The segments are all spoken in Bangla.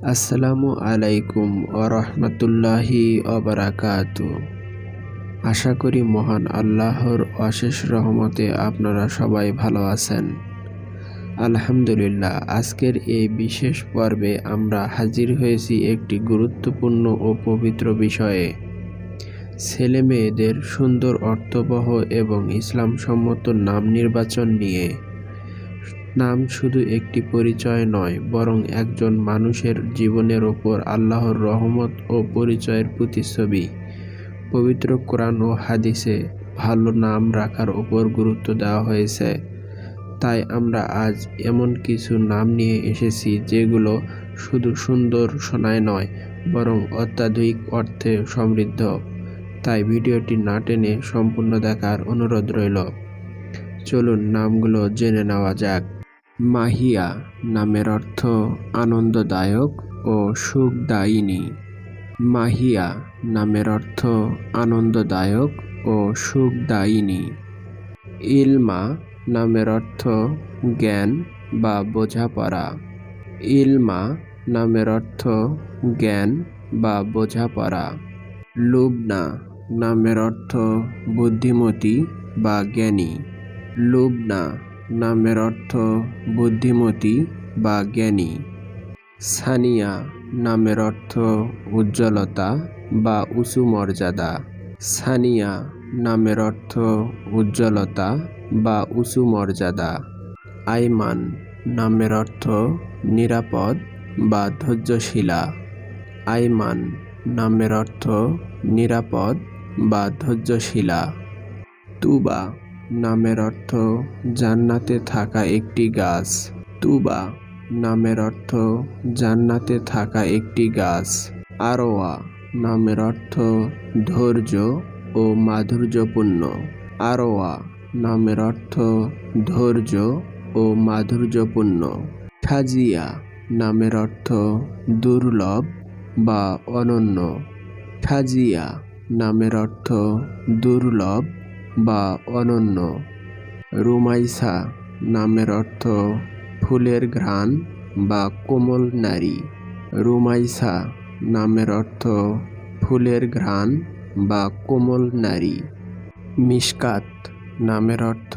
আসসালামু আলাইকুম ওরহমতুল্লাহি অবরাকাত আশা করি মহান আল্লাহর অশেষ রহমতে আপনারা সবাই ভালো আছেন। আলহামদুলিল্লাহ, আজকের এই বিশেষ পর্বে আমরা হাজির হয়েছি একটি গুরুত্বপূর্ণ ও পবিত্র বিষয়ে। ছেলে মেয়েদের সুন্দর অর্থবহ এবং ইসলামসম্মত নাম নির্বাচন নিয়ে। নাম শুধু একটি পরিচয় নয়, বরং একজন মানুষের জীবনের ওপর আল্লাহর রহমত ও পরিচয়ের প্রতিচ্ছবি। পবিত্র কোরআন ও হাদিসে ভালো নাম রাখার ওপর গুরুত্ব দেওয়া হয়েছে। তাই আমরা আজ এমন কিছু নাম নিয়ে এসেছি যেগুলো শুধু সুন্দর শোনায় নয়, বরং অত্যাধুনিক অর্থে সমৃদ্ধ। তাই ভিডিওটি না টেনে সম্পূর্ণ দেখার অনুরোধ রইল। চলুন নামগুলো জেনে নেওয়া যাক। মাহিয়া নামের অর্থ আনন্দদায়ক ও সুখদায়িনী। মাহিয়া নামের অর্থ আনন্দদায়ক ও সুখদায়িনী। ইলমা নামের অর্থ জ্ঞান বা বোঝাপড়া। ইলমা নামের অর্থ জ্ঞান বা বোঝাপড়া। লুবনা নামের অর্থ বুদ্ধিমতী বা জ্ঞানী। লুবনা নামের অর্থ বুদ্ধিমতী বা জ্ঞানী। সানিয়া নামের অর্থ উজ্জ্বলতা বা উঁচু মর্যাদা। সানিয়া নামের অর্থ উজ্জ্বলতা বা উঁচু মর্যাদা। আইমান নামের অর্থ নিরাপদ বা ধৈর্যশীলা। আইমান নামের অর্থ নিরাপদ বা ধৈর্যশীলা। তুবা নামের অর্থ জান্নাতে থাকা একটি গাছ। তুবা, নামের অর্থ জান্নাতে থাকা একটি গাছ। আরোয়া, নামের অর্থ ধৈর্য ও মাধুর্যপূর্ণ। আরোয়া, নামের অর্থ ধৈর্য ও মাধুর্যপূর্ণ। ঠাজিয়া নামের অর্থ দুর্লভ বা অনন্য। ঠাজিয়া নামের অর্থ দুর্লভ বা অনন্য। রুমাইসা নামের অর্থ ফুলের ঘ্রাণ বা কোমল নারী। রুমাইসা নামের অর্থ ফুলের ঘ্রাণ বা কোমল নারী। মিসকাত নামের অর্থ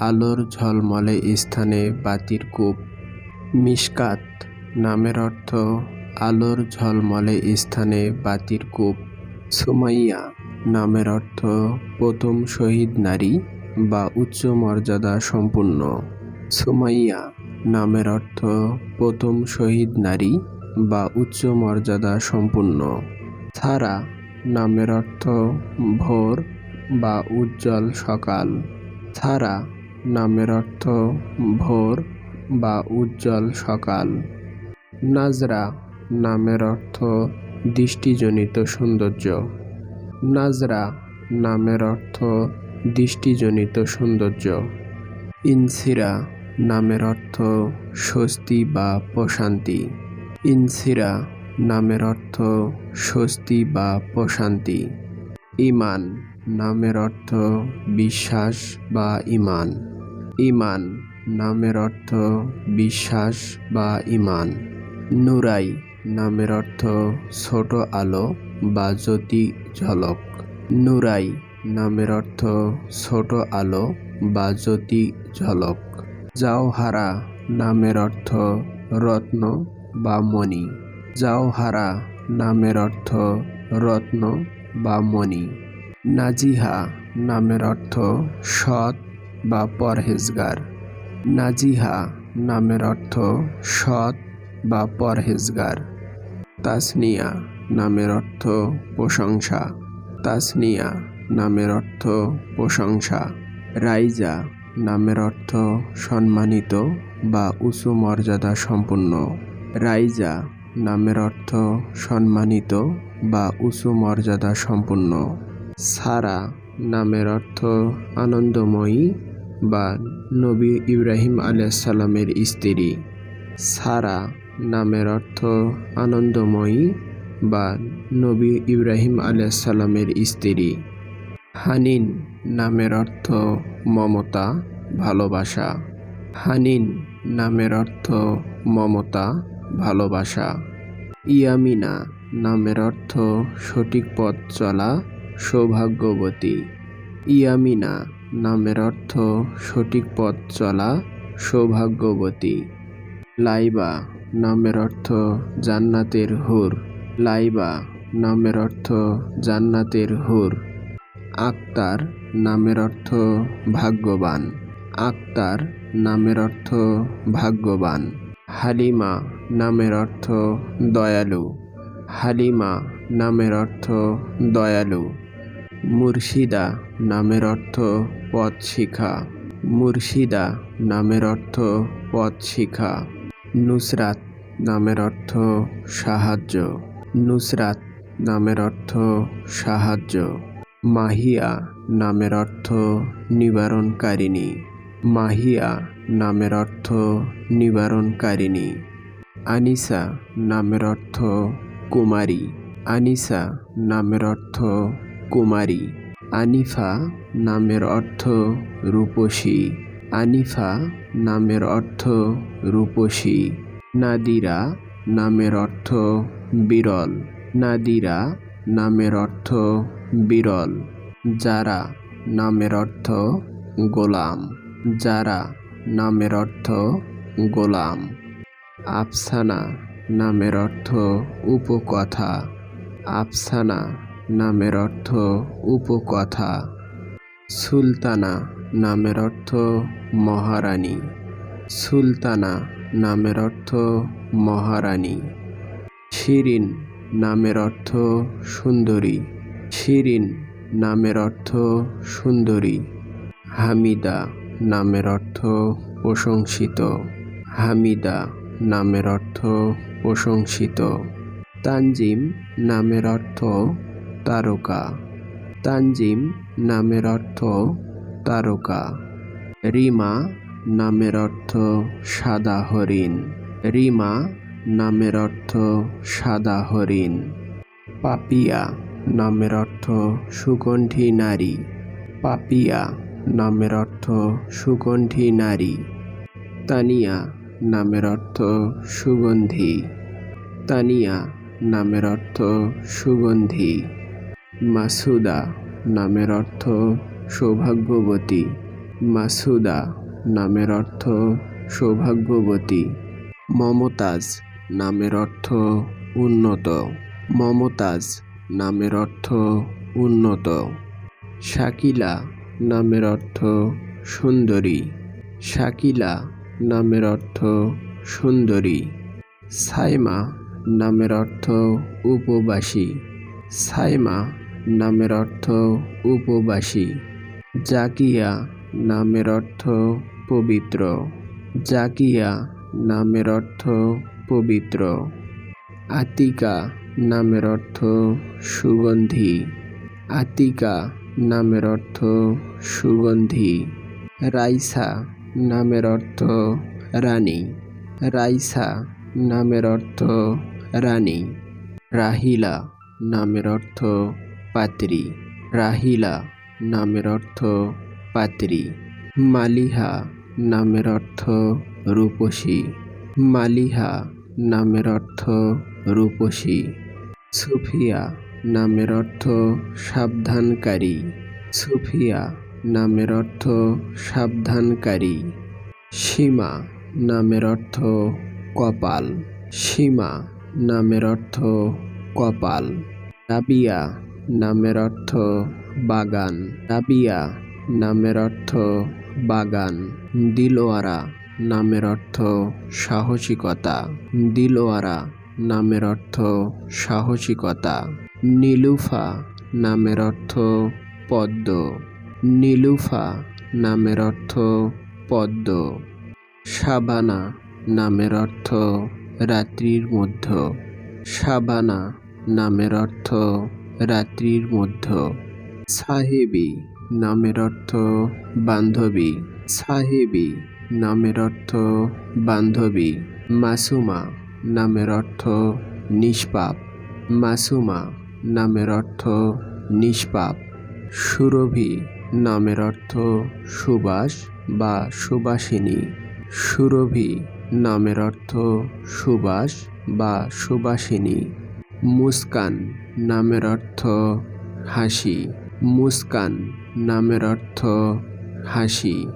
আলোর ঝলমলে স্থানে বাতির কূপ। মিসকাত নামের অর্থ আলোর ঝলমলে স্থানে বাতির কূপ। সুমাইয়া নামের অর্থ প্রথম শহীদ নারী বা উচ্চ মর্যাদা সম্পূর্ণ। সুমাইয়া নামের অর্থ প্রথম শহীদ নারী বা উচ্চ মর্যাদা সম্পূর্ণ। সারা নামের অর্থ ভোর বা উজ্জ্বল সকাল। সারা নামের অর্থ ভোর বা উজ্জ্বল সকাল। নাজরা নামের অর্থ দৃষ্টিজনিত সৌন্দর্য। নাজরা নামের অর্থ দৃষ্টিজনিত সৌন্দর্য। ইনসিরা নামের অর্থ স্বস্তি বা প্রশান্তি। ইনসিরা নামের অর্থ স্বস্তি বা প্রশান্তি। ইমান নামের অর্থ বিশ্বাস বা ইমান। ইমান নামের অর্থ বিশ্বাস বা ইমান। নুরাই নামের অর্থ ছোট আলো বা জ্যোতি ঝলক। নুরাই নামের অর্থ ছোট আলো বা জ্যোতি ঝলক। জাওহারা নামের অর্থ রত্ন বা মণি। জাওহারা নামের অর্থ রত্ন বা মণি। নাজিহা নামের অর্থ সৎ বা পরহেজগার। নাজিহা নামের অর্থ সৎ বা পরহেজগার। তাসনিয়া নামের অর্থ প্রশংসা। তাসনিয়া নামের অর্থ প্রশংসা। রাইজা নামের অর্থ সম্মানিত বা উঁচু মর্যাদা সম্পন্ন। রাইজা নামের অর্থ সম্মানিত বা উঁচু মর্যাদা সম্পন্ন। সারা নামের অর্থ আনন্দময়ী বা নবী ইব্রাহিম আলাইসাল্লামের স্ত্রী। সারা নামের অর্থ আনন্দময়ী বা নবী ইব্রাহিম আলাইসাল্লামের স্ত্রী। হানিন নামের অর্থ মমতা, ভালোবাসা। হানিন নামের অর্থ মমতা, ভালোবাসা। ইয়ামিনা নামের অর্থ সঠিক পথ চলা, সৌভাগ্যবতী। ইয়ামিনা নামের অর্থ সঠিক পথ চলা, সৌভাগ্যবতী। লাইবা নামের অর্থ জান্নাতের হুর। লাইবা নামের অর্থ জান্নাতের হুর। আক্তার নামের অর্থ ভাগ্যবান। আক্তার নামের অর্থ ভাগ্যবান। হালিমা নামের অর্থ দয়ালু। হালিমা নামের অর্থ দয়ালু। মুর্শিদা নামের অর্থ পথ শিখা মুর্শিদা নামের অর্থ পথ শিখা নুসরাত নামের অর্থ সাহায্য। নুসরাত নামের অর্থ সাহায্য। মাহিয়া নামের অর্থ নিবারণকারিণী। মাহিয়া নামের অর্থ নিবারণকারিণী। আনিসা নামের অর্থ কুমারী। আনিসা নামের অর্থ কুমারী। আনিফা নামের অর্থ রূপসী। আনিফা নামের অর্থ রূপসী। নাদিরা নামের অর্থ বিরল। নাদিরা নামের অর্থ বিরল। যারা নামের অর্থ গোলাম। যারা নামের অর্থ গোলাম। আফসানা নামের অর্থ উপকথা। আফসানা নামের অর্থ উপকথা। সুলতানা নামের অর্থ মহারানী। সুলতানা নামের অর্থ মহারানী। শিরিন নামের অর্থ সুন্দরী। শিরিন নামের অর্থ সুন্দরী। হামিদা নামের অর্থ প্রশংসিত। হামিদা নামের অর্থ প্রশংসিত। তানজিম নামের অর্থ তারকা। তানজিম নামের অর্থ তারকা। রিমা নামের অর্থ সাদা হরিণ। রিমা নামের অর্থ সাদা হরিণ। পাপিয়া নামের অর্থ সুগন্ধি নারী। পাপিয়া নামের অর্থ সুগন্ধি নারী। তানিয়া নামের অর্থ সুগন্ধি। তানিয়া নামের অর্থ সুগন্ধি। মাসুদা নামের অর্থ সৌভাগ্যবতী। মাসুদা নামের অর্থ সৌভাগ্যবতী। মমতাজ নামের অর্থ উন্নত। মমতাজ নামের অর্থ উন্নত। শাকিলা নামের অর্থ সুন্দরী। শাকিলা নামের অর্থ সুন্দরী। সাইমা নামের অর্থ উপবাসী। সাইমা নামের অর্থ উপবাসী। জাকিয়া নামের অর্থ পবিত্র। জাকিয়া নামের অর্থ পবিত্র। আতিকা নামের অর্থ সুগন্ধি। আতিকা নামের অর্থ সুগন্ধি। রাইসা নামের অর্থ রানী। রাইসা নামের অর্থ রানী। রাহিলা নামের অর্থ পাত্রী। রাহিলা নামের অর্থ পাত্রী। মালিহা নামের অর্থ রূপসী। মালিহা নামের অর্থ রূপসী। সুফিয়া নামের অর্থ সাবধানকারী। সুফিয়া নামের অর্থ সাবধানকারী। সীমা নামের অর্থ কপাল। সীমা নামের অর্থ কপাল। রাবিয়া নামের অর্থ বাগান। রাবিয়া নামের অর্থ বাগান। দিলোয়ারা নামের অর্থ সাহসিকতা। দিলোয়ারা নামের অর্থ সাহসিকতা। নীলুফা নামের অর্থ পদ্ম। নীলুফা নামের অর্থ পদ্ম। সাবানা নামের অর্থ রাত্রির মধ্য। সাবানা নামের অর্থ রাত্রির মধ্য। সাহেবী নামের অর্থ বান্ধবী। সাহেবি নামের অর্থ বান্ধবী। মাসুমা নামের অর্থ নিষ্পাপ। মাসুমা নামের অর্থ নিষ্পাপ। সুরভি নামের অর্থ সুবাস বা সুবাসিনী। সুরভি নামের অর্থ সুবাস বা সুবাসিনী। মুস্কান নামের অর্থ হাসি। মুস্কান নামের অর্থ হাসি।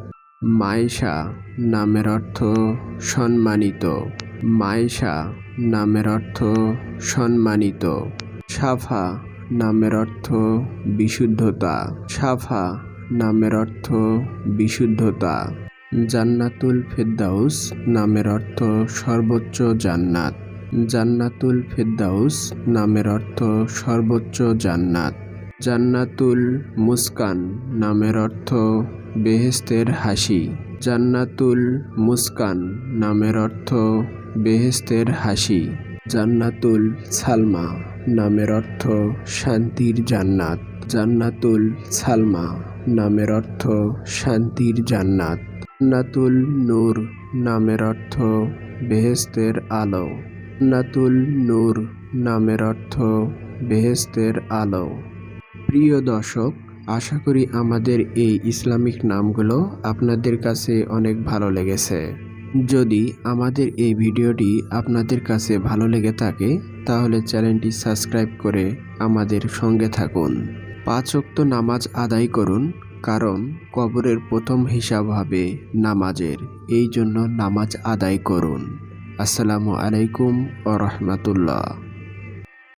মাইশা নামের অর্থ সম্মানিত। মাইশা নামের অর্থ সম্মানিত। সাফা নামের অর্থ বিশুদ্ধতা। সাফা নামের অর্থ বিশুদ্ধতা। জান্নাতুল ফেরদাউস নামের অর্থ সর্বোচ্চ জান্নাত। জান্নাতুল ফেরদাউস নামের অর্থ সর্বোচ্চ জান্নাত। জান্নাতুল মুস্কান নামের অর্থ বেহেস্তের হাসি। জান্নাতুল মুস্কান নামের অর্থ বেহেস্তের হাসি। জান্নাতুল সালমা নামের অর্থ শান্তির জান্নাত। জান্নাতুল সালমা নামের অর্থ শান্তির জান্নাত। জান্নাতুল নূর নামের অর্থ বেহেস্তের আলো। জান্নাতুল নূর নামের অর্থ বেহেস্তের আলো। প্রিয় দর্শক, আশা করি আমাদের এই ইসলামিক নামগুলো আপনাদের কাছে অনেক ভালো লেগেছে। যদি আমাদের এই ভিডিওটি আপনাদের কাছে ভালো লেগে থাকে, তাহলে চ্যানেলটি সাবস্ক্রাইব করে আমাদের সঙ্গে থাকুন। পাঁচ ওয়াক্ত নামাজ আদায় করুন, কারণ কবরের প্রথম হিসাব হবে নামাজের। এই জন্য নামাজ আদায় করুন। আসসালামু আলাইকুম ও রহমতুল্লাহ।